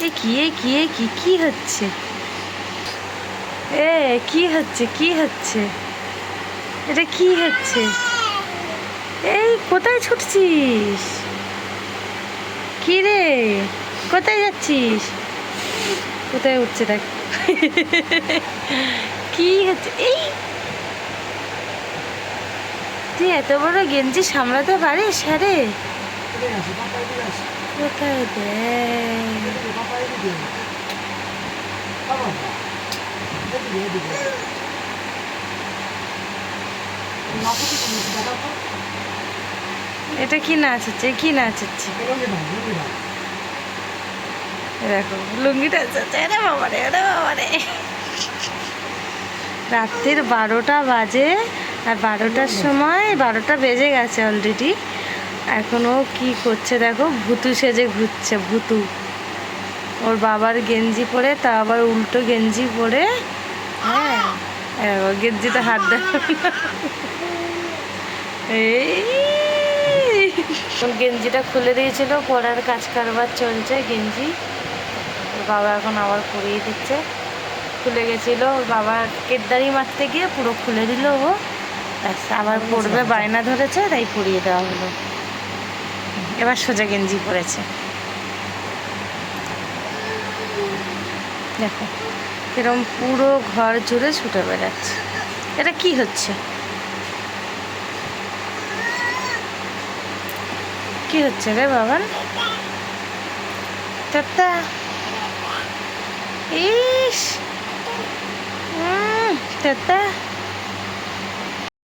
এ কি এ কি এ কি কি হচ্ছে? এ, কি হচ্ছে কি হচ্ছে? এটা কি হচ্ছে? এই, কোথায় ছুটছিস? কি রে? কোথায় যাচ্ছিস? কোথায় উঠছে দেখ। কি হচ্ছে? এই! তুই এত বড় গেঞ্জি সামলাতে পারিস? হ্যাঁ রে। দেখ এটা কি নাচ হচ্ছে কি নাচ হচ্ছে দেখো লুঙ্গিটা হচ্ছে আরে বাবারে আরে বাবারে। রাত্রির বারোটা বাজে আর বারোটার সময় বারোটা বেজে গেছে অলরেডি এখনও কি করছে দেখো ভুতু সেজে ঘুরছে ভুতু। ওর বাবার গেঞ্জি পরে তা আবার উল্টো গেঞ্জি পরে। হ্যাঁ দেখো, গেঞ্জিতে হাত দেয়। এই। গেঞ্জিটা খুলে দিয়েছিল পরার কাজ কারবার চলছে গেঞ্জি। ওর বাবা এখন আবার পরিয়ে দিচ্ছে। খুলে গেছিল ওর বাবা কেদারি মারতে গিয়ে পুরো খুলে দিল ও। আবার পড়বে বায়না ধরেছে তাই পরিয়ে দেওয়া হলো। এবার সোজা গেঞ্জি পরেছে। দেখো এরকম পুরো ঘর জুড়ে ছুটে বেড়াচ্ছে। এটা কি হচ্ছে? কি হচ্ছে রে বাবান চারটা ইস! চারটা